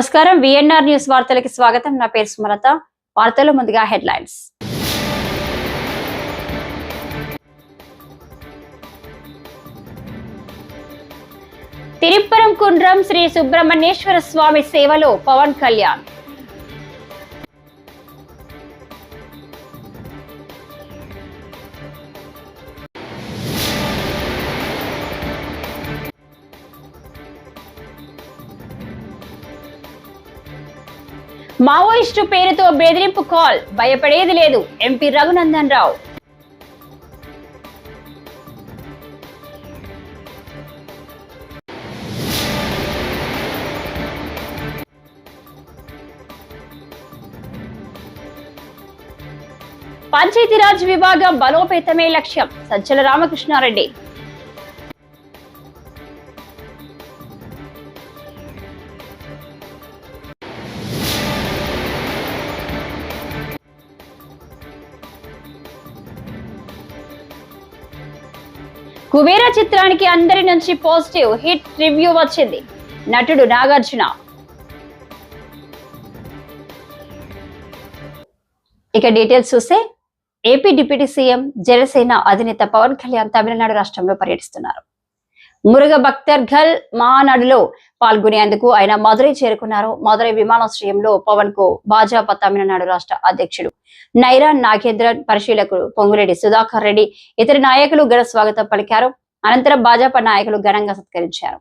నమస్కారం. VNR news వార్తలకి స్వాగతం. నా పేరు సుమలత. వార్తలు ముందుగా హెడ్లైన్స్. తిరుప్పరం కుండ్రం శ్రీ సుబ్రహ్మణ్యేశ్వర స్వామి సేవలో పవన్ కళ్యాణ్. మావోయిస్టు పేరుతో బెదిరింపు కాల్. భయపడేది లేదు. ఎంపీ రఘునందన్ రావు. పంచాయతీరాజ్ విభాగం బలోపేతమే లక్ష్యం. సజ్జల రామకృష్ణారెడ్డి. కుబేర చిత్రానికి అందరి నుంచి పాజిటివ్ హిట్ రివ్యూ వచ్చింది. నటుడు నాగార్జున. ఇక డీటెయిల్స్ చూస్తే ఏపీ డిప్యూటీ సీఎం జనసేన అధినేత పవన్ కళ్యాణ్ తమిళనాడు రాష్ట్రంలో పర్యటిస్తున్నారు. మురుగ భక్తర్ఘల్ మహానాడులో పాల్గొనేందుకు ఆయన మదురై చేరుకున్నారు. మదురై విమానాశ్రయంలో పవన్కు భాజపా తమిళనాడు రాష్ట్ర అధ్యక్షుడు నైరాన్ నాగేంద్రన్ పరిశీలకుడు పొంగురెడ్డి సుధాకర్ రెడ్డి ఇతర నాయకులు ఘన స్వాగతం పలికారు. అనంతరం భాజపా నాయకులు ఘనంగా సత్కరించారు.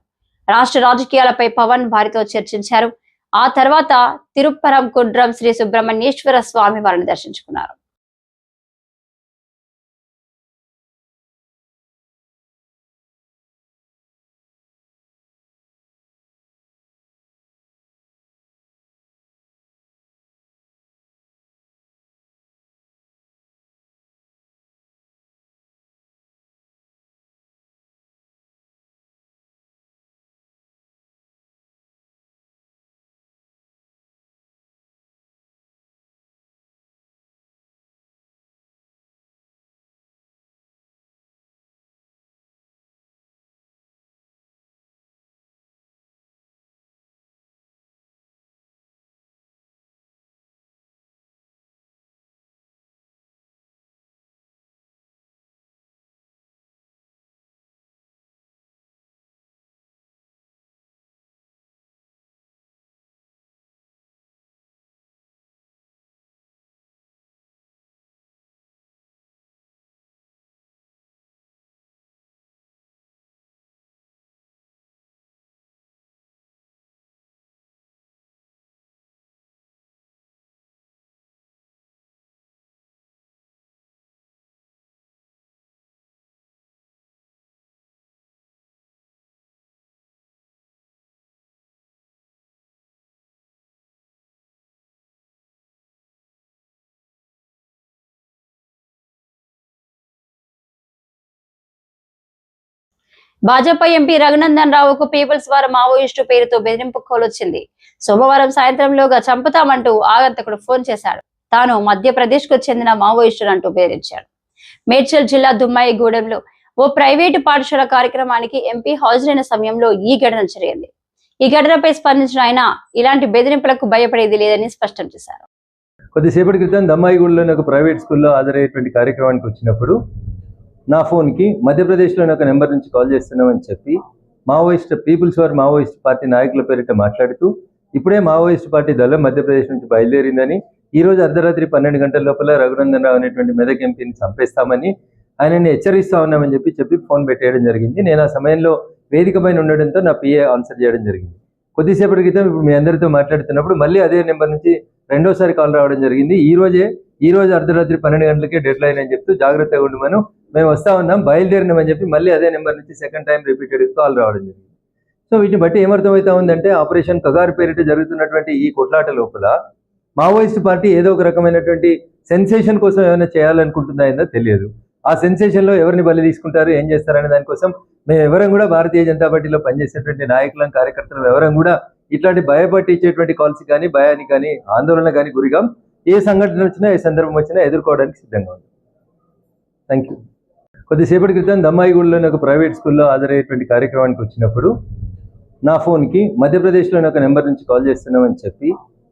రాష్ట్ర రాజకీయాలపై పవన్ వారితో చర్చించారు. ఆ తర్వాత తిరుప్పరం కుడ్రం శ్రీ సుబ్రహ్మణ్యేశ్వర స్వామి వారిని దర్శించుకున్నారు. భాజపా ఎంపీ రఘునందన్ రావుకు పీపుల్స్ వార్ మావోయిస్టు పేరుతో బెదిరింపు కోలొచ్చింది. వచ్చింది సోమవారం సాయంత్రంలోగా చంపుతామంటూ ఆగంతకుడు ఫోన్ చేశాడు. తాను మధ్యప్రదేశ్కు చెందిన మావోయిస్టుడు అంటూ బెదిరించాడు. మేడ్చల్ జిల్లా దుమ్మాయిగూడెంలో ఓ ప్రైవేటు పాఠశాల కార్యక్రమానికి ఎంపీ హాజరైన సమయంలో ఈ ఘటన జరిగింది. ఈ ఘటనపై స్పందించిన ఆయన ఇలాంటి బెదిరింపులకు భయపడేది లేదని స్పష్టం చేశారు. కొద్దిసేపటి క్రితం దమ్మాయిగూడలోని ఒక ప్రైవేట్ స్కూల్లో హాజరయ్యేటువంటి కార్యక్రమానికి వచ్చినప్పుడు నా ఫోన్కి మధ్యప్రదేశ్లోని ఒక నెంబర్ నుంచి కాల్ చేస్తున్నామని చెప్పి Maoist people's for Maoist party నాయకుల పేరిట మాట్లాడుతూ ఇప్పుడే మావోయిస్ట్ పార్టీ దళం మధ్యప్రదేశ్ నుంచి బయలుదేరిందని ఈ రోజు అర్ధరాత్రి పన్నెండు గంటల లోపల రఘునందన్ రావు అనేటువంటి మెదక్ ఎంపీని చంపేస్తామని ఆయనని హెచ్చరిస్తా ఉన్నామని చెప్పి చెప్పి ఫోన్ పెట్టేయడం జరిగింది. నేను ఆ సమయంలో వేదిక పైన ఉండడంతో నా పిఏ ఆన్సర్ చేయడం జరిగింది. కొద్దిసేపటి క్రితం ఇప్పుడు మీ అందరితో మాట్లాడుతున్నప్పుడు మళ్ళీ అదే నెంబర్ నుంచి రెండోసారి కాల్ రావడం జరిగింది. ఈ రోజే ఈ రోజు అర్ధరాత్రి పన్నెండు గంటలకే డెడ్ లైన్ అని చెప్తూ జాగ్రత్తగా ఉండమను మేము వస్తా ఉన్నాం బయలుదేరినామని చెప్పి మళ్ళీ అదే నెంబర్ నుంచి సెకండ్ టైం రిపీటెడ్ కాల్ రావడం జరిగింది. సో వీటిని బట్టి ఏమర్థమవుతా ఉందంటే ఆపరేషన్ కగారు పేరిట జరుగుతున్నటువంటి ఈ కొట్లాట లోపల మావోయిస్ట్ పార్టీ ఏదో ఒక రకమైనటువంటి సెన్సేషన్ కోసం ఏమైనా చేయాలనుకుంటుందా ఏందో తెలియదు. ఆ సెన్సేషన్లో ఎవరిని బలి తీసుకుంటారు ఏం చేస్తారనే దానికోసం మేము ఎవరం కూడా భారతీయ జనతా పార్టీలో పనిచేసేటువంటి నాయకులం కార్యకర్తలు ఎవరం కూడా ఇట్లాంటి భయపట్టించేటువంటి కాల్స్ కానీ భయాన్ని కానీ ఆందోళన కానీ గురిగా. ఏ సంఘటన వచ్చినా ఏ సందర్భం వచ్చినా ఎదుర్కోవడానికి సిద్ధంగా ఉంది థ్యాంక్ యూ కొద్దిసేపటి క్రితం దమ్మాయిగూడలోని ఒక ప్రైవేట్ స్కూల్లో హాజరయ్యేటువంటి కార్యక్రమానికి వచ్చినప్పుడు నా ఫోన్కి మధ్యప్రదేశ్లోని ఒక నెంబర్ నుంచి కాల్ చేస్తున్నామని చెప్పి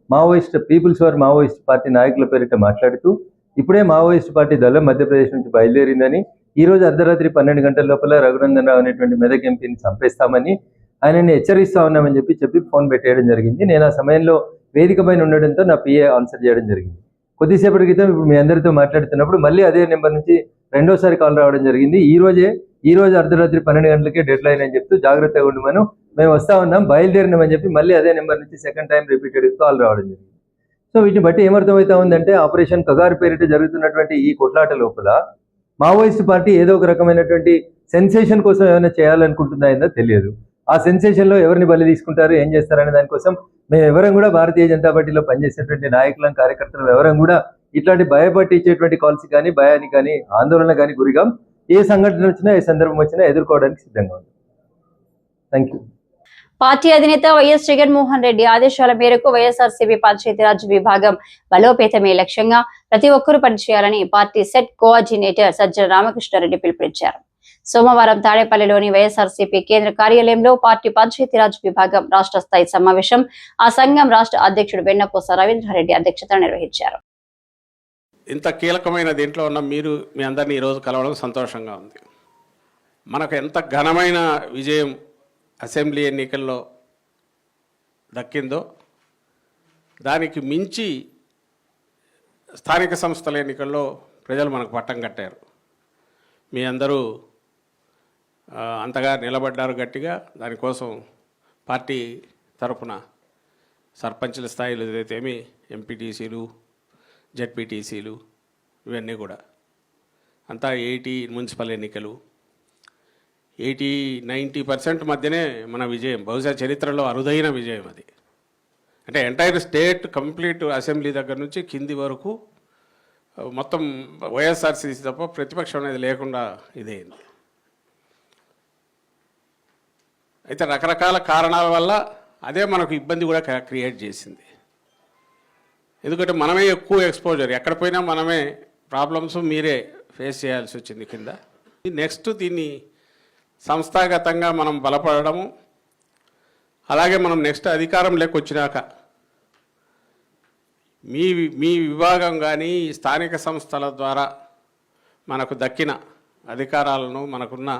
Maoist people's for Maoist party నాయకుల పేరిట మాట్లాడుతూ ఇప్పుడే మావోయిస్ట్ పార్టీ దళం మధ్యప్రదేశ్ నుంచి బయలుదేరిందని ఈ రోజు అర్ధరాత్రి పన్నెండు గంటల లోపల రఘునందన్ రావు అనేటువంటి మెదక్ ఎంపీని చంపేస్తామని ఆయనని హెచ్చరిస్తా ఉన్నామని చెప్పి చెప్పి ఫోన్ పెట్టేయడం జరిగింది. నేను ఆ సమయంలో వేదిక పైన ఉండడంతో నా పిఏ ఆన్సర్ చేయడం జరిగింది. కొద్దిసేపటి క్రితం ఇప్పుడు మీ అందరితో మాట్లాడుతున్నప్పుడు మళ్ళీ అదే నెంబర్ నుంచి రెండోసారి కాల్ రావడం జరిగింది. ఈ రోజే ఈ రోజు అర్ధరాత్రి పన్నెండు గంటలకే డెడ్ లైన్ అని చెప్తూ జాగ్రత్తగా ఉండమను మేము వస్తా ఉన్నాం బయలుదేరినామని చెప్పి మళ్ళీ అదే నెంబర్ నుంచి సెకండ్ టైం రిపీటెడ్ కాల్ రావడం జరిగింది. సో వీటిని బట్టి ఏమర్థమవుతా ఉందంటే ఆపరేషన్ కగారు పేరిట జరుగుతున్నటువంటి ఈ కొట్లాట లోపల మావోయిస్ట్ పార్టీ ఏదో ఒక రకమైనటువంటి సెన్సేషన్ కోసం ఏమైనా చేయాలనుకుంటుందా ఏందో తెలియదు. ఆ సెన్సేషన్లో ఎవరిని బలి తీసుకుంటారు ఏం చేస్తారనే దానికోసం మేము ఎవరం కూడా భారతీయ జనతా పార్టీలో పనిచేసేటువంటి నాయకులం కార్యకర్తలు ఎవరం కూడా ఇట్లాంటి భయపట్టించేటువంటి కాల్స్ కానీ భయానికి కానీ ఆందోళన కానీ గురిగాం. ఏ సంఘటన వచ్చినా ఏ సందర్భం వచ్చినా ఎదుర్కోవడానికి సిద్ధంగా ఉంది థ్యాంక్ యూ పార్టీ అధినేత వైఎస్ జగన్మోహన్ రెడ్డి ఆదేశాల మేరకు వైఎస్ఆర్సీపీ పంచాయతీరాజ్ విభాగం బలోపేతమే లక్ష్యంగా ప్రతి ఒక్కరూ పనిచేయాలని పార్టీ సెట్ కోఆర్డినేటర్ సజ్జన రామకృష్ణారెడ్డి పిలుపునిచ్చారు. సోమవారం తాడేపల్లిలోని వైఎస్ఆర్సీపీ కేంద్ర కార్యాలయంలో పార్టీ పంచాయతీరాజ్ విభాగం రాష్ట్ర స్థాయి సమావేశం ఆ సంఘం రాష్ట్ర అధ్యక్షుడు వెన్నపూస రవీంద్రారెడ్డి అధ్యక్షతన నిర్వహించారు. ఇంత కీలకమైన దీంట్లో ఉన్న మీరు మీ అందరినీ ఈరోజు కలవడం సంతోషంగా ఉంది. మనకు ఎంత ఘనమైన విజయం అసెంబ్లీ ఎన్నికల్లో దక్కిందో దానికి మించి స్థానిక సంస్థల ఎన్నికల్లో ప్రజలు మనకు పట్టం కట్టారు. మీ అందరూ అంతగా నిలబడ్డారు గట్టిగా దానికోసం పార్టీ తరపున సర్పంచుల స్థాయిలో ఏదైతేమి ఎంపీటీసీలు జెడ్పీటీసీలు ఇవన్నీ కూడా. అంతా ఎయిటీ మున్సిపల్ ఎన్నికలు. ఎయిటీ నైంటీ పర్సెంట్ మధ్యనే మన విజయం బహుశా చరిత్రలో అరుదైన విజయం అది. అంటే ఎంటైర్ స్టేట్ కంప్లీట్ అసెంబ్లీ దగ్గర నుంచి కింది వరకు మొత్తం వైఎస్ఆర్సీసీ తప్ప ప్రతిపక్షం అనేది లేకుండా ఇదైంది. అయితే రకరకాల కారణాల వల్ల అదే మనకు ఇబ్బంది కూడా క్రియేట్ చేసింది. ఎందుకంటే మనమే ఎక్కువ ఎక్స్పోజర్ ఎక్కడ పోయినా మనమే ప్రాబ్లమ్స్ మీరే ఫేస్ చేయాల్సి వచ్చింది కింద. నెక్స్ట్ దీన్ని సంస్థాగతంగా మనం బలపడము. అలాగే మనం నెక్స్ట్ అధికారం లేకొచ్చినాక మీ మీ విభాగం కానీ స్థానిక సంస్థల ద్వారా మనకు దక్కిన అధికారాలను మనకున్న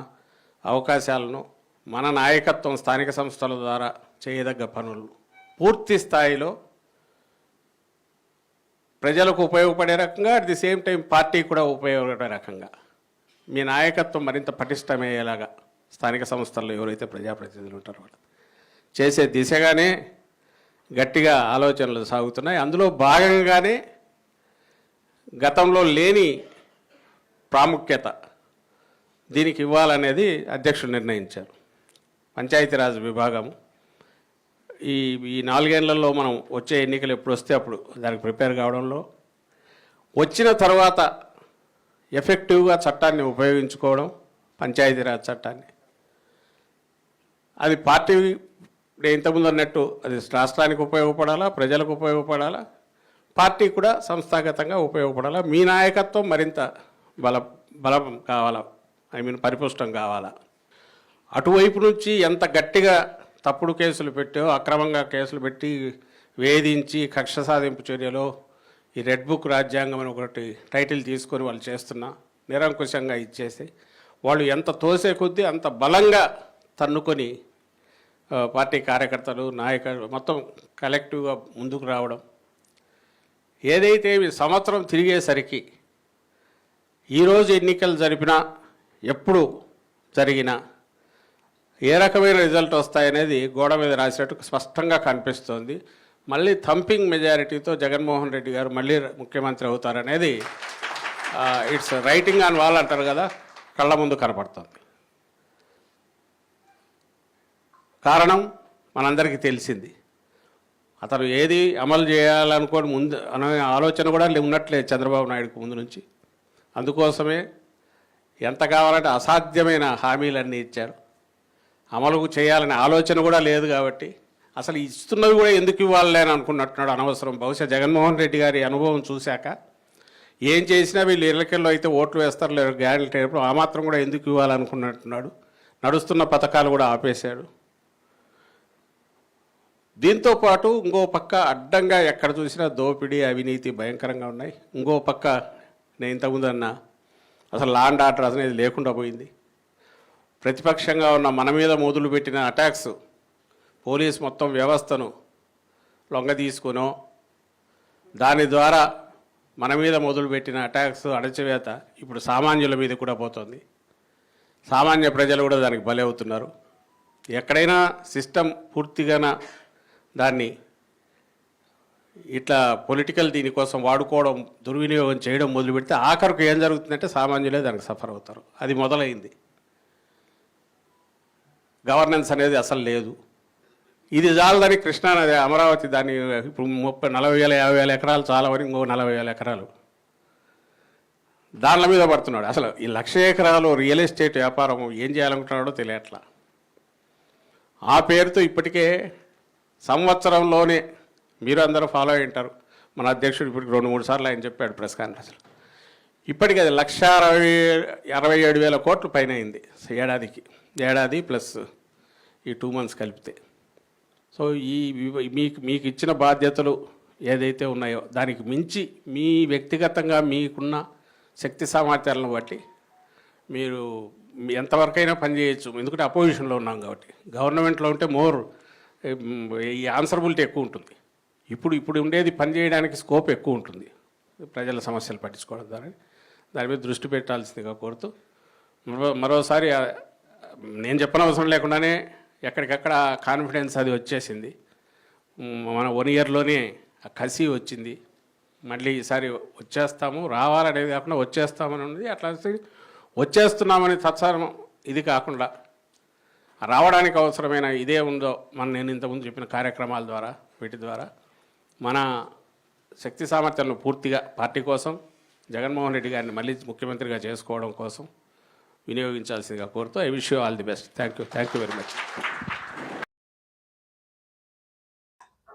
అవకాశాలను మన నాయకత్వం స్థానిక సంస్థల ద్వారా చేయదగ్గ పనులు. పూర్తి స్థాయిలో ప్రజలకు ఉపయోగపడే రకంగా at the same time party కూడా ఉపయోగపడే రకంగా. మీ నాయకత్వం మరింత పటిష్టమయ్యేలాగా స్థానిక సంస్థల్లో ఎవరైతే ప్రజాప్రతినిధులు ఉంటారో వాళ్ళు చేసే దిశగానే గట్టిగా ఆలోచనలు సాగుతున్నాయి. అందులో భాగంగానే గతంలో లేని ప్రాముఖ్యత దీనికి ఇవ్వాలనేది అధ్యక్షుడు నిర్ణయించారు. పంచాయతీరాజ్ విభాగం ఈ ఈ నాలుగేళ్ళలో మనం వచ్చే ఎన్నికలు ఎప్పుడు వస్తే అప్పుడు దానికి ప్రిపేర్ కావడంలో వచ్చిన తర్వాత ఎఫెక్టివ్గా చట్టాన్ని ఉపయోగించుకోవడం పంచాయతీరాజ్ చట్టాన్ని. అది పార్టీ ఇంతకుముందు అన్నట్టు అది రాష్ట్రానికి ఉపయోగపడాలా ప్రజలకు ఉపయోగపడాలా పార్టీ కూడా సంస్థాగతంగా ఉపయోగపడాలా మీ నాయకత్వం మరింత బల బలం కావాలా ఐ మీన్ పరిపుష్టం కావాలా. అటువైపు నుంచి ఎంత గట్టిగా తప్పుడు కేసులు పెట్టో అక్రమంగా కేసులు పెట్టి వేధించి కక్ష సాధింపు చర్యలో ఈ రెడ్ బుక్ రాజ్యాంగం అని ఒకటి టైటిల్ తీసుకొని వాళ్ళు చేస్తున్న నిరంకుశంగా ఇచ్చేసి వాళ్ళు ఎంత తోసే కొద్దీ అంత బలంగా తన్నుకొని పార్టీ కార్యకర్తలు నాయకులు మొత్తం కలెక్టివ్గా ముందుకు రావడం. ఏదైతే ఈ సంవత్సరం తిరిగేసరికి ఈరోజు ఎన్నికలు జరిపినా ఎప్పుడు జరిగినా ఏ రకమైన రిజల్ట్ వస్తాయనేది గోడ మీద రాసినట్టు స్పష్టంగా కనిపిస్తోంది. మళ్ళీ థంపింగ్ మెజారిటీతో జగన్మోహన్ రెడ్డి గారు మళ్ళీ ముఖ్యమంత్రి అవుతారనేది ఇట్స్ రైటింగ్ ఆన్ వాల్ అంటారు కదా కళ్ళ ముందు కనపడుతుంది. కారణం మనందరికీ తెలిసింది. అతను ఏది అమలు చేయాలనుకోని ముందు అనే ఆలోచన కూడా ఉన్నట్లేదు చంద్రబాబు నాయుడుకు ముందు నుంచి. అందుకోసమే ఎంత కావాలంటే అసాధ్యమైన హామీలన్నీ ఇచ్చారు. అమలు చేయాలనే ఆలోచన కూడా లేదు కాబట్టి అసలు ఇస్తున్నవి కూడా ఎందుకు ఇవ్వాలి అని అనుకున్నట్టున్నాడు అనవసరం. బహుశా జగన్మోహన్ రెడ్డి గారి అనుభవం చూశాక ఏం చేసినా వీళ్ళు ఎన్నికల్లో అయితే ఓట్లు వేస్తారు లేదు గ్యారెంటీ అయినప్పుడు ఆ మాత్రం కూడా ఎందుకు ఇవ్వాలనుకున్నట్టున్నాడు. నడుస్తున్న పథకాలు కూడా ఆపేశాడు. దీంతో పాటు ఇంకో పక్క అడ్డంగా ఎక్కడ చూసినా దోపిడీ అవినీతి భయంకరంగా ఉన్నాయి. ఇంకో పక్క నేను ఇంతకుముందు అన్నా అసలు లాండ్ ఆర్డర్ అనేది లేకుండా పోయింది. ప్రతిపక్షంగా ఉన్న మన మీద మొదలు పెట్టిన అటాక్స్ పోలీస్ మొత్తం వ్యవస్థను లొంగ తీసుకునో దాని ద్వారా మన మీద మొదలుపెట్టిన అటాక్స్ అణచివేత ఇప్పుడు సామాన్యుల మీద కూడా పోతుంది. సామాన్య ప్రజలు కూడా దానికి బలవుతున్నారు ఎక్కడైనా సిస్టమ్ పూర్తిగా దాన్ని ఇట్లా పొలిటికల్ దీనికోసం వాడుకోవడం దుర్వినియోగం చేయడం మొదలు పెడితే ఆఖరికి ఏం జరుగుతుందంటే సామాన్యులే దానికి సఫర్ అవుతారు. అది మొదలైంది. గవర్నెన్స్ అనేది అసలు లేదు. ఇది చాలదని కృష్ణానది అమరావతి దాన్ని ఇప్పుడు ముప్పై నలభై వేల యాభై వేల ఎకరాలు చాలవని ఇంకో నలభై వేల ఎకరాలు. దానిల మీద పడుతున్నాడు. అసలు ఈ లక్ష ఎకరాలు రియల్ ఎస్టేట్ వ్యాపారం ఏం చేయాలనుకుంటున్నాడో తెలియట్లా. ఆ పేరుతో ఇప్పటికే సంవత్సరంలోనే మీరు అందరూ ఫాలో అయి ఉంటారు. మన అధ్యక్షుడు ఇప్పటికి రెండు మూడు సార్లు ఆయన చెప్పాడు ప్రెస్ కాన్ఫరెన్స్లో. ఇప్పటికి అది లక్ష అరవై అరవై ఏడు వేల కోట్లు పైన అయింది. ఏడాదికి. ఏడాది ప్లస్ ఈ టూ మంత్స్ కలిపితే. సో ఈ మీకు మీకు ఇచ్చిన బాధ్యతలు ఏదైతే ఉన్నాయో దానికి మించి మీ వ్యక్తిగతంగా మీకున్న శక్తి సామర్థ్యాలను బట్టి మీరు ఎంతవరకైనా పనిచేయచ్చు ఎందుకంటే అపోజిషన్లో ఉన్నాం కాబట్టి. గవర్నమెంట్లో ఉంటే మోర్ ఈ ఆన్సరబిలిటీ ఎక్కువ ఉంటుంది. ఇప్పుడు ఇప్పుడు ఉండేది పనిచేయడానికి స్కోప్ ఎక్కువ ఉంటుంది. ప్రజల సమస్యలు పట్టించుకోవడం ద్వారా. దాని మీద దృష్టి పెట్టాల్సిందిగా కోరుతూ మరో మరోసారి నేను చెప్పనవసరం లేకుండానే ఎక్కడికక్కడ కాన్ఫిడెన్స్ అది వచ్చేసింది. మన వన్ ఇయర్లోనే ఆ కసి వచ్చింది. మళ్ళీ ఈసారి వచ్చేస్తాము రావాలనేది కాకుండా వచ్చేస్తామని ఉన్నది. అట్లా వచ్చేస్తున్నామని తత్సారం ఇది కాకుండా రావడానికి అవసరమైన ఇదే ఉందో మన నేను ఇంతకుముందు చెప్పిన కార్యక్రమాల ద్వారా వీటి ద్వారా మన శక్తి సామర్థ్యాలను పూర్తిగా పార్టీ కోసం జగన్మోహన్ రెడ్డి గారిని మళ్ళీ ముఖ్యమంత్రిగా చేసుకోవడం కోసం వినియోగించాల్సిందిగా కోరుతూ I wish you all the best. Thank you thank you very much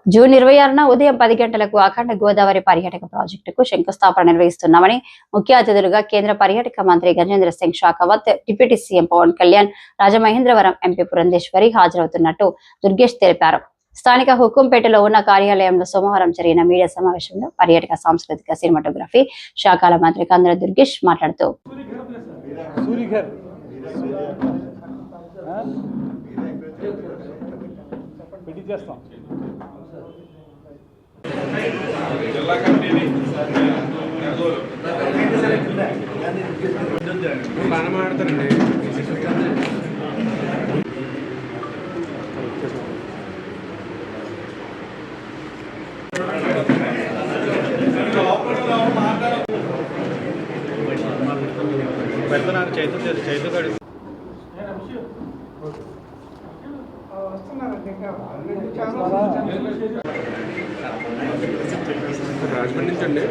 June ఇరవై ఆరున ఉదయం పది గంటలకు అఖండ గోదావరి పర్యాటక ప్రాజెక్టుకు శంకుస్థాపన నిర్వహిస్తున్నామని ముఖ్య అతిథులుగా కేంద్ర పర్యాటక మంత్రి Gajendra Singh Shekhawat deputy CM Pawan Kalyan Rajamahendravaram MP Purandeswari హాజరవుతున్నట్టు Durgesh తెలిపారు. స్థానిక హుకుంపేటలో ఉన్న కార్యాలయంలో సోమవారం జరిగిన మీడియా సమావేశంలో పర్యాటక సాంస్కృతిక సినిమాటోగ్రఫీ శాఖల మంత్రి కందర దుర్గేష్ మాట్లాడుతూ. పెడుతున్నాను చైతు చైతు రాజమండ్రి నుంచి అండి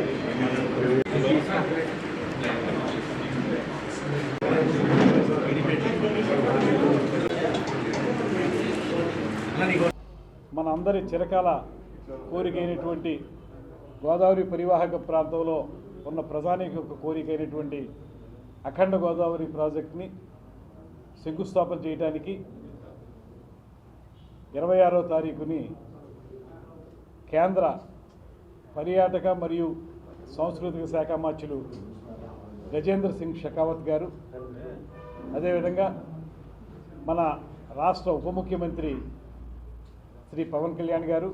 మన అందరి చిరకాల కోరికైనటువంటి గోదావరి పరివాహక ప్రాంతంలో ఉన్న ప్రజానికి ఒక కోరికైనటువంటి అఖండ గోదావరి ప్రాజెక్ట్ని శంకుస్థాపన చేయడానికి ఇరవై ఆరో తారీఖుని కేంద్ర పర్యాటక మరియు సాంస్కృతిక శాఖ మార్చులు గజేంద్ర సింగ్ షెకావత్ గారు అదేవిధంగా మన రాష్ట్ర ఉప ముఖ్యమంత్రి శ్రీ పవన్ కళ్యాణ్ గారు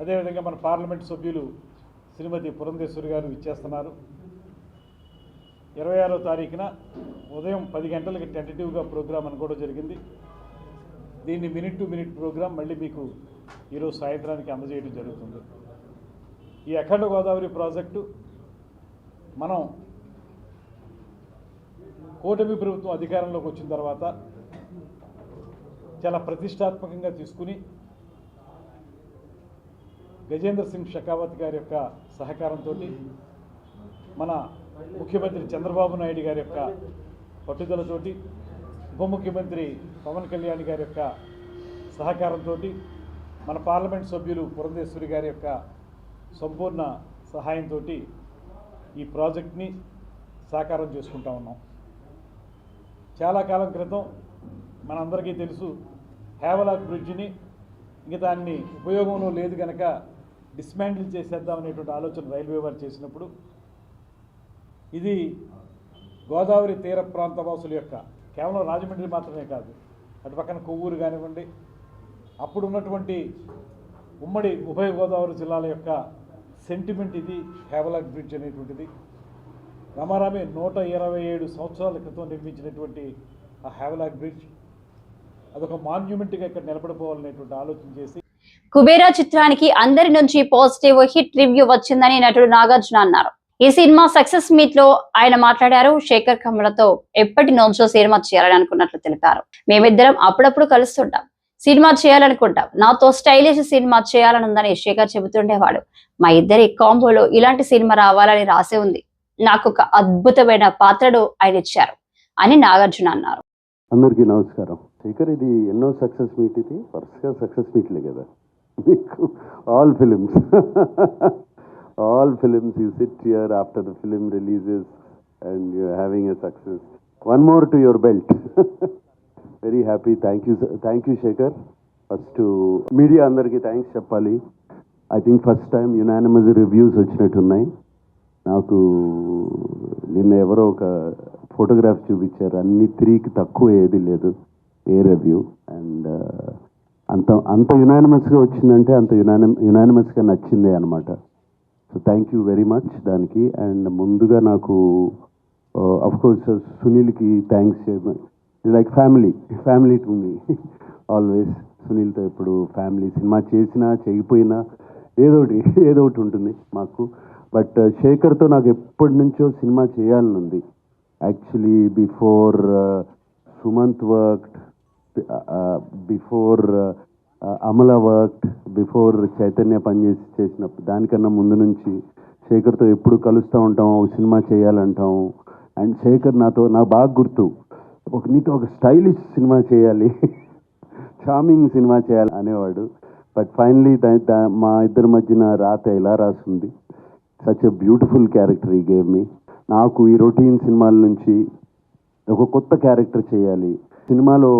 అదేవిధంగా మన పార్లమెంట్ సభ్యులు శ్రీమతి పురంధేశ్వరి గారు ఇచ్చేస్తున్నారు ఇరవై ఆరో తారీఖున ఉదయం పది గంటలకి టెంటటివ్గా ప్రోగ్రాం అనుకోవడం జరిగింది. దీన్ని మినిట్ టు మినిట్ ప్రోగ్రాం మళ్ళీ మీకు ఈరోజు సాయంత్రానికి అందజేయడం జరుగుతుంది. ఈ అఖండ గోదావరి ప్రాజెక్టు మనం కూటమి ప్రభుత్వం అధికారంలోకి వచ్చిన తర్వాత చాలా ప్రతిష్టాత్మకంగా తీసుకుని గజేంద్ర సింగ్ షెకావత్ గారి యొక్క సహకారంతో మన ముఖ్యమంత్రి చంద్రబాబు నాయుడు గారి యొక్క పట్టుదలతోటి ఉప ముఖ్యమంత్రి పవన్ కళ్యాణ్ గారి యొక్క సహకారంతో మన పార్లమెంట్ సభ్యులు పురంధేశ్వరి గారి యొక్క సంపూర్ణ సహాయంతో ఈ ప్రాజెక్ట్ని సాకారం చేసుకుంటా ఉన్నాం. చాలా కాలం క్రితం మనందరికీ తెలుసు హేవలాక్ బ్రిడ్జిని ఇంక దాన్ని ఉపయోగంలో లేదు కనుక డిస్మాండిల్ చేసేద్దాం అనేటువంటి ఆలోచన రైల్వే వారు చేసినప్పుడు ఇది గోదావరి తీర ప్రాంత వాసుల యొక్క కేవలం రాజమండ్రి మాత్రమే కాదు అటు పక్కన కొవ్వూరు కానివ్వండి అప్పుడు ఉన్నటువంటి ఉమ్మడి ఉభయ గోదావరి జిల్లాల యొక్క సెంటిమెంట్ ఇది హేవలాక్ బ్రిడ్జ్ అనేటువంటిది. రమారామే నూట ఇరవై ఏడు సంవత్సరాల క్రితం నిర్మించినటువంటి ఆ హేవలాక్ బ్రిడ్జ్ అదొక మాన్యుమెంట్గా ఇక్కడ నిలబడిపోవాలనేటువంటి ఆలోచన చేసి కుబేరా చిత్రానికి అందరి నుంచి పాజిటివ్ హిట్ రివ్యూ వచ్చిందని నటుడు నాగార్జున అన్నారు. ఈ సినిమా సక్సెస్ మీట్లో ఆయన మాట్లాడారు. శేఖర్ కమలతో ఎప్పటి నుంచో సినిమా చేయాలని అనుకున్నట్లు తెలిపారు. మేమిద్దరం అప్పుడప్పుడు కలుస్తుంటాం. సినిమా చేయాలనుకుంటాం. నాతో స్టైలిష్ సినిమా చేయాలని ఉందని శేఖర్ చెబుతుండేవాడు. మా ఇద్దరి కాంబోలో ఇలాంటి సినిమా రావాలని రాసే ఉంది. నాకు ఒక అద్భుతమైన పాత్రను ఆయన ఇచ్చారు అని నాగార్జున అన్నారు. అందరికీ నమస్కారం. శేఖర్ ఇది ఎన్నో సక్సెస్ మీట్ ఇది? వరుసగా సక్సెస్ మీట్లే కదా. మీకు all films all films you sit here after the film releases and you having a success one more to your belt very happy thank you thank you Shekhar first media అందరికీ thanks చెప్పాలి. I think first time unanimous reviews వచ్చినట్టున్నాయి. నాకు నిన్న ఎవరో ఒక photograph చూపించారు. అన్ని త్రీకి తక్కువ ఏది లేదు. ఏ రివ్యూ అండ్ అంత అంత యునానిమస్గా వచ్చిందంటే అంత యునానిమ యునానిమస్గా నచ్చిందే అనమాట so thank you very much దానికి. అండ్ ముందుగా నాకు అఫ్కోర్స్ సునీల్కి thanks like family family to me always సునీల్తో ఇప్పుడు ఫ్యామిలీ సినిమా చేసినా చేయకపోయినా ఏదో ఒకటి ఏదో ఒకటి ఉంటుంది మాకు. బట్ uh, శేఖర్తో నాకు ఎప్పటి నుంచో సినిమా చేయాలని ఉంది. Actually before uh, Sumanth worked before Amala worked before Chaitanya పనిచేసి చేసినప్పుడు దానికన్నా ముందు నుంచి శేఖర్తో ఎప్పుడు కలుస్తూ ఉంటాం సినిమా చేయాలంటాం. అండ్ శేఖర్ నాతో నా బాగా గుర్తు. ఒక నీతో ఒక స్టైలిష్ సినిమా చేయాలి. చార్మింగ్ సినిమా చేయాలి అనేవాడు. బట్ ఫైనలీ మా ఇద్దరి మధ్యన రాత ఎలా రాసింది? సచ్ ఎ బ్యూటిఫుల్ క్యారెక్టర్ ఈ గేమ్ నాకు ఈ రొటీన్ సినిమాల నుంచి ఒక కొత్త క్యారెక్టర్ చేయాలి. సినిమాలో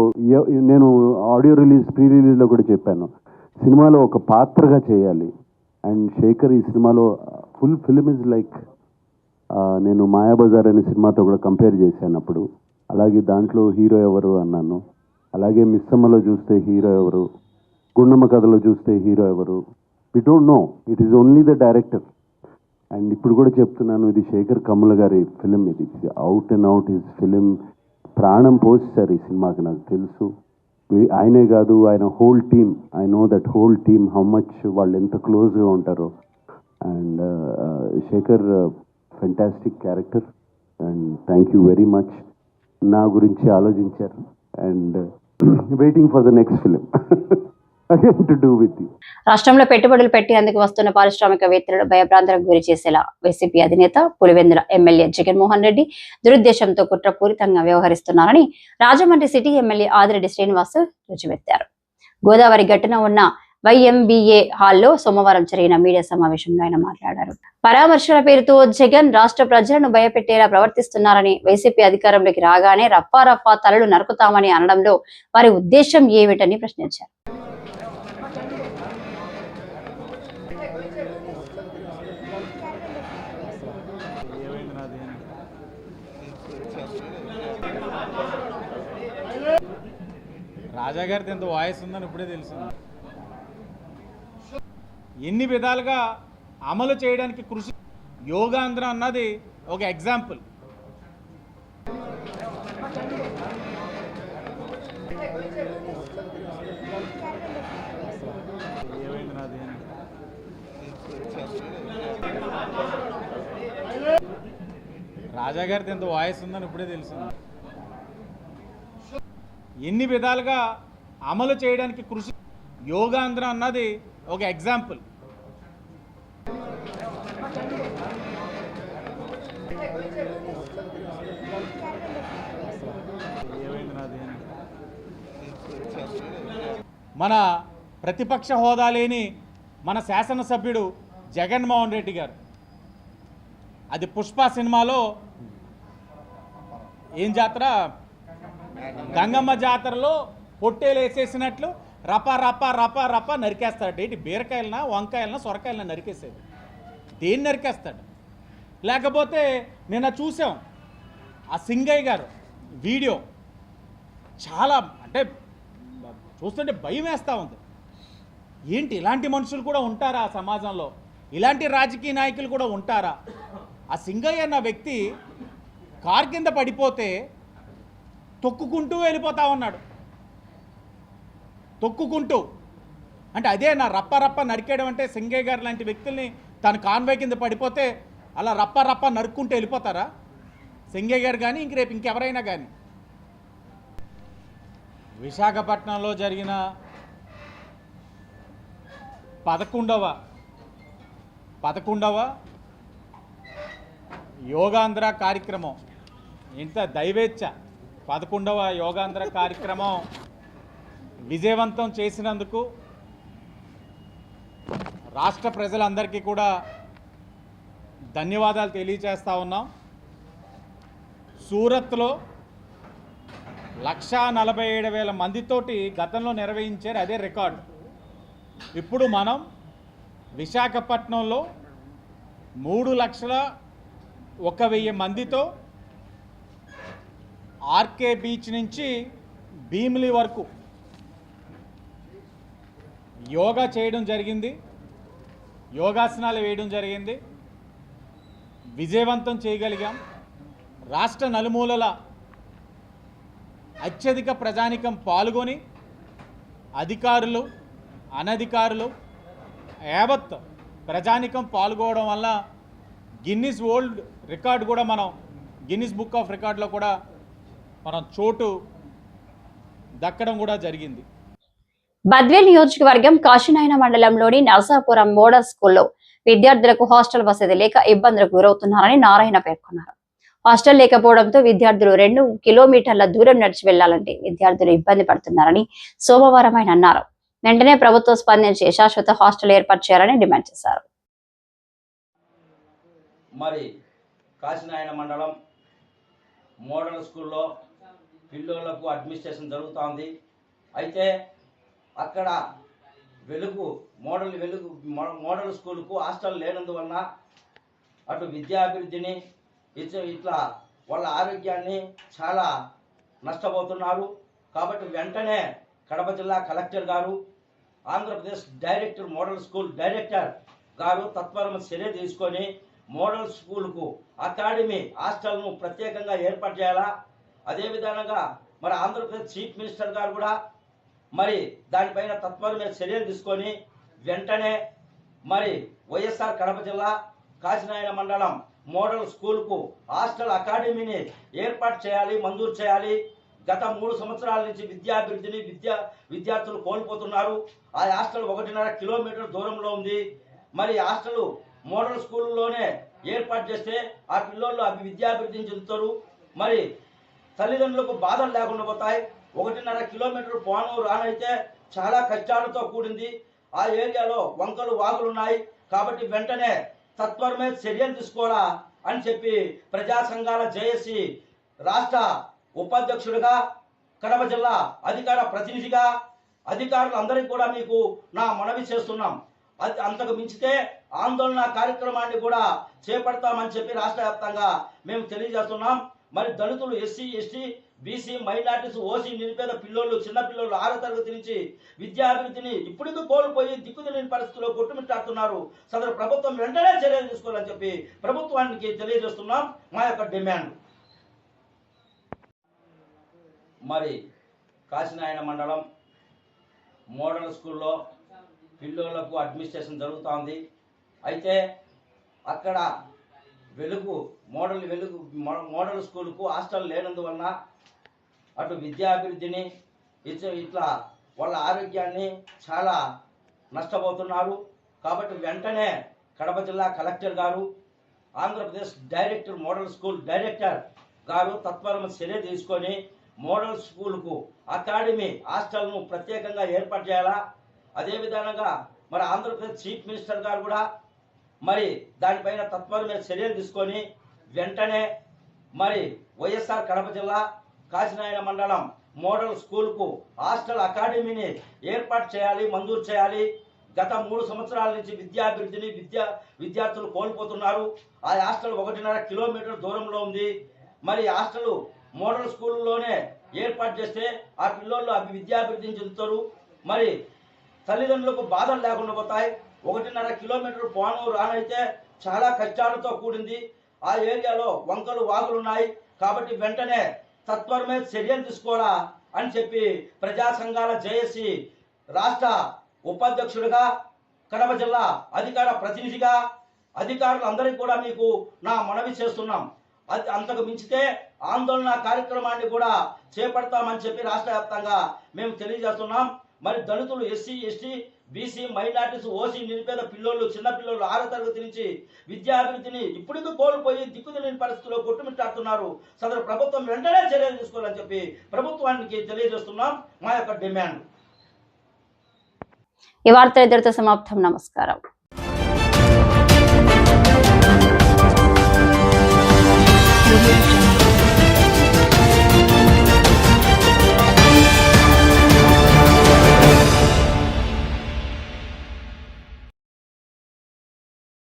నేను ఆడియో రిలీజ్ ప్రీ రిలీజ్లో కూడా చెప్పాను. సినిమాలో ఒక పాత్రగా చేయాలి. అండ్ శేఖర్ ఈ సినిమాలో ఫుల్ ఫిలిం ఇస్ లైక్ నేను మాయాబజార్ అనే సినిమాతో కూడా కంపేర్ చేశాను అప్పుడు. అలాగే దాంట్లో హీరో ఎవరు అన్నాను. అలాగే మిస్సమ్మలో చూస్తే హీరో ఎవరు? గుండమ్మ కథలో చూస్తే హీరో ఎవరు? We don't know it is only the director and ఇప్పుడు కూడా చెప్తున్నాను ఇది శేఖర్ కమల్ గారి ఫిలిం ఇది out and out his film ప్రాణం పోసేశారు ఈ సినిమాకి నాకు తెలుసు. ఆయనే కాదు ఆయన whole team. I know that whole team how much వాళ్ళు ఎంత క్లోజ్గా ఉంటారో. And Shekhar fantastic character and thank you very much నా గురించి ఆలోచించారు. And waiting for the next film రాష్ట్రంలో పెట్టుబడులు పెట్టేందుకు వస్తున్న పారిశ్రామికవేత్తలను భయభ్రాంతలకు గురి చేసేలా వైసీపీ అధినేత పులివెందుల ఎమ్మెల్యే జగన్మోహన్ రెడ్డి దురుద్దేశంతో కుట్రపూరితంగా వ్యవహరిస్తున్నారని రాజమండ్రి సిటీ ఎమ్మెల్యే ఆదిరెడ్డి శ్రీనివాస్ రుజువెత్తారు. గోదావరి గట్టున ఉన్న వైఎంబీఏ హాల్లో సోమవారం జరిగిన మీడియా సమావేశంలో ఆయన మాట్లాడారు. పరామర్శల పేరుతో జగన్ రాష్ట్ర ప్రజలను భయపెట్టేలా ప్రవర్తిస్తున్నారని వైసీపీ అధికారంలోకి రాగానే రఫా రఫా తలలు నరుకుతామని అనడంలో వారి ఉద్దేశం ఏమిటని ప్రశ్నించారు. రాజాగారిది ఎంత వాయిస్ ఉందని ఇప్పుడే తెలుసు ఎన్ని విధాలుగా అమలు చేయడానికి కృషి యోగాంధ్ర అన్నది ఒక ఎగ్జాంపుల్ రాజాగారిది ఎంత వాయిస్ ఉందని ఇప్పుడే తెలుసు ఎన్ని విధాలుగా అమలు చేయడానికి కృషి యోగాంధ్ర అన్నది ఒక ఎగ్జాంపుల్. మన ప్రతిపక్ష హోదా లేని మన శాసనసభ్యుడు జగన్మోహన్ రెడ్డి గారు. అది పుష్ప సినిమాలో ఏం జాతర? గంగమ్మ జాతరలో పొట్టేలు వేసేసినట్లు రప రప రప రప నరికేస్తాడు. ఏంటి? బీరకాయలనా వంకాయలనా సొరకాయలనా నరికేసేది? దేన్ని నరికేస్తాడు? లేకపోతే నిన్న చూసాం ఆ సింగయ్య గారు వీడియో. చాలా అంటే చూస్తుంటే భయం వేస్తూ ఉంది. ఏంటి? ఇలాంటి మనుషులు కూడా ఉంటారా ఆ సమాజంలో? ఇలాంటి రాజకీయ నాయకులు కూడా ఉంటారా? ఆ సింగయ్య అన్న వ్యక్తి కార్ కింద పడిపోతే తొక్కుకుంటూ వెళ్ళిపోతా ఉన్నాడు. తొక్కుకుంటూ. అంటే అదే నా రప్ప రప్ప నరికేయడం అంటే సింగయ్య గారు లాంటి వ్యక్తుల్ని తన కాన్వే కింద పడిపోతే అలా రప్ప రప్ప నరుక్కుంటూ వెళ్ళిపోతారా? సింగయ్య గారు కానీ ఇంక రేపు ఇంకెవరైనా కానీ విశాఖపట్నంలో జరిగిన పదకొండవ పదకొండవ యోగాంధ్ర కార్యక్రమం. ఇంత దైవేచ్ఛ. పదకొండవ యోగాంధ్ర కార్యక్రమం విజయవంతం చేసినందుకు రాష్ట్ర ప్రజలందరికీ కూడా ధన్యవాదాలు తెలియజేస్తూ ఉన్నాం. సూరత్లో లక్షా నలభై ఏడు వేల మందితోటి గతంలో నిర్వహించారు అదే రికార్డు. ఇప్పుడు మనం విశాఖపట్నంలో మూడు లక్షల ఒక వెయ్యి మందితో ఆర్కే బీచ్ నుంచి భీమిలి వరకు యోగా చేయడం జరిగింది. యోగాసనాలు వేయడం జరిగింది. విజయవంతం చేయగలిగాం. రాష్ట్ర నలుమూలల అత్యధిక ప్రజానికం పాల్గొని అధికారులు అనధికారులు యావత్ ప్రజానికం పాల్గొనడం వల్ల గిన్నిస్ వరల్డ్ రికార్డ్ కూడా మనం గిన్నిస్ బుక్ ఆఫ్ రికార్డ్లో కూడా మనం చోటు దక్కడం కూడా జరిగింది. బద్వేల్ నియోజకవర్గం కాశీనాయన మండలంలోని నరసాపురం మోడల్ స్కూల్లో విద్యార్థులకు హాస్టల్ వసతి లేక ఇబ్బందులకు గురవుతున్నారని నారాయణ పేర్కొన్నారు. హాస్టల్ లేకపోవడంతో విద్యార్థులు రెండు కిలోమీటర్ల దూరం నడిచి వెళ్ళాలంటే విద్యార్థులు ఇబ్బంది పడుతున్నారని సోమవారం ఆయన అన్నారు. వెంటనే ప్రభుత్వం స్పందించి శాశ్వత హాస్టల్ ఏర్పాటు చేయాలని డిమాండ్ చేశారు. మరి కాశీనాయన మండలం మోడల్ స్కూల్లో పిల్లలకు అడ్మినిస్ట్రేషన్ జరుగుతోంది. అయితే అక్కడ వెలుగు మోడల్ వెలుగు మోడల్ స్కూల్కు హాస్టల్ లేనందువలన అటు విద్యాభివృద్ధిని ఇట్లా ఇట్లా వాళ్ళ ఆరోగ్యాన్ని చాలా నష్టపోతున్నారు. కాబట్టి వెంటనే కడప జిల్లా కలెక్టర్ గారు Andhra Pradesh director model school director గారు తత్వరం చర్య తీసుకొని మోడల్ స్కూల్కు అకాడమీ హాస్టల్ను ప్రత్యేకంగా ఏర్పాటు చేయాలా? అదే విధంగా మరి ఆంధ్రప్రదేశ్ చీఫ్ మినిస్టర్ గారు కూడా మరి దానిపైన తత్వరం మీద చర్యలు తీసుకొని వెంటనే మరి వైఎస్ఆర్ కడప జిల్లా కాశీనాయన మండలం మోడల్ స్కూల్కు హాస్టల్ అకాడమీని ఏర్పాటు చేయాలి మంజూరు చేయాలి. గత మూడు సంవత్సరాల నుంచి విద్యాభివృద్ధిని విద్యా విద్యార్థులు కోల్పోతున్నారు. ఆ హాస్టల్ ఒకటిన్నర కిలోమీటర్ దూరంలో ఉంది. మరి హాస్టల్ మోడల్ స్కూల్లోనే ఏర్పాటు చేస్తే ఆ పిల్లోళ్ళు అవి విద్యాభివృద్ధిని చెందుతారు. మరి తల్లిదండ్రులకు బాధలు లేకుండా పోతాయి. ఒకటిన్నర కిలోమీటర్ పోను రానైతే చాలా కష్టాలతో కూడింది. ఆ ఏరియాలో వంకలు వాగులు ఉన్నాయి. కాబట్టి వెంటనే తత్వరమే చర్యలు తీసుకోరా అని చెప్పి ప్రజా సంఘాల జేఏసి రాష్ట్ర ఉపాధ్యక్షుడిగా కడప జిల్లా అధికార ప్రతినిధిగా అధికారులందరికీ కూడా మీకు నా మనవి చేస్తున్నాం. అది అంతకు మించితే ఆందోళన కార్యక్రమాన్ని కూడా చేపడతామని చెప్పి రాష్ట్ర వ్యాప్తంగా మేము తెలియజేస్తున్నాం. మరి దళితులు SC ST BC minorities OC నిరుపేద పిల్లోళ్ళు చిన్నపిల్లోళ్ళు ఆరో తరగతి నుంచి విద్యాభివృద్ధిని ఇప్పటికీ కోల్పోయి దిక్కుదిలేని పరిస్థితుల్లో కొట్టుమిట్టాడుతున్నారు. సదరు ప్రభుత్వం వెంటనే చర్యలు తీసుకోవాలని చెప్పి ప్రభుత్వానికి తెలియజేస్తున్నాం. మా యొక్క డిమాండ్. మరి కాశీనాయన మండలం మోడల్ స్కూల్లో పిల్లోళ్ళకు అడ్మినిస్ట్రేషన్ జరుగుతోంది. అయితే అక్కడ వెలుగు మోడల్ వెలుగు మోడల్ స్కూల్కు హాస్టల్ లేనందువలన అటు విద్యాభివృద్ధిని ఇట్లా ఇట్లా వాళ్ళ ఆరోగ్యాన్ని చాలా నష్టపోతున్నారు. కాబట్టి వెంటనే కడప జిల్లా కలెక్టర్ గారు Andhra Pradesh director model school director గారు తత్వరం చర్య తీసుకొని మోడల్ స్కూల్కు అకాడమీ హాస్టల్ను ప్రత్యేకంగా ఏర్పాటు చేయాలా? అదే విధంగా మరి ఆంధ్రప్రదేశ్ చీఫ్ మినిస్టర్ గారు కూడా మరి దానిపైన తత్వరం మీద చర్యలు తీసుకొని వెంటనే మరి వైఎస్ఆర్ కడప జిల్లా కాశీనాయన మండలం మోడల్ స్కూల్కు హాస్టల్ అకాడమీని ఏర్పాటు చేయాలి మంజూరు చేయాలి. గత మూడు సంవత్సరాల నుంచి విద్యాభివృద్ధిని విద్యా విద్యార్థులు కోల్పోతున్నారు. ఆ హాస్టల్ ఒకటిన్నర కిలోమీటర్ దూరంలో ఉంది. మరి హాస్టల్ మోడల్ స్కూల్లోనే ఏర్పాటు చేస్తే ఆ పిల్లలు అవి విద్యాభివృద్ధిని చెందుతారు. మరి తల్లిదండ్రులకు బాధలు లేకుండా పోతాయి. ఒకటిన్నర కిలోమీటర్ పోను రానైతే చాలా కష్టాలతో కూడింది. ఆ ఏరియాలో వంకలు వాగులు ఉన్నాయి. కాబట్టి వెంటనే తత్వరమే చర్యలు తీసుకోవాలా అని చెప్పి ప్రజా సంఘాల జేఏసీ రాష్ట్ర ఉపాధ్యక్షుడిగా కడప జిల్లా అధికార ప్రతినిధిగా అధికారులందరికీ కూడా మీకు నా మనవి చేస్తున్నాం. అది అంతకు మించితే ఆందోళన కార్యక్రమాన్ని కూడా చేపడతామని చెప్పి రాష్ట్ర వ్యాప్తంగా మేము తెలియజేస్తున్నాం. మరి దళితులు SC ST BC minorities OC నిరుపేద పిల్లోళ్ళు చిన్నపిల్లోళ్ళు ఆరో తరగతి నుంచి విద్యాభివృద్ధిని ఇప్పటికీ కోల్పోయి దిక్కుదిలేని పరిస్థితుల్లో కొట్టుమిట్టాడుతున్నారు. సదరు ప్రభుత్వం వెంటనే చర్యలు తీసుకోవాలని చెప్పి ప్రభుత్వానికి తెలియజేస్తున్నాం. మా యొక్క డిమాండ్. ఈ వార్త ఇద్దరితో సమాప్తం. నమస్కారం.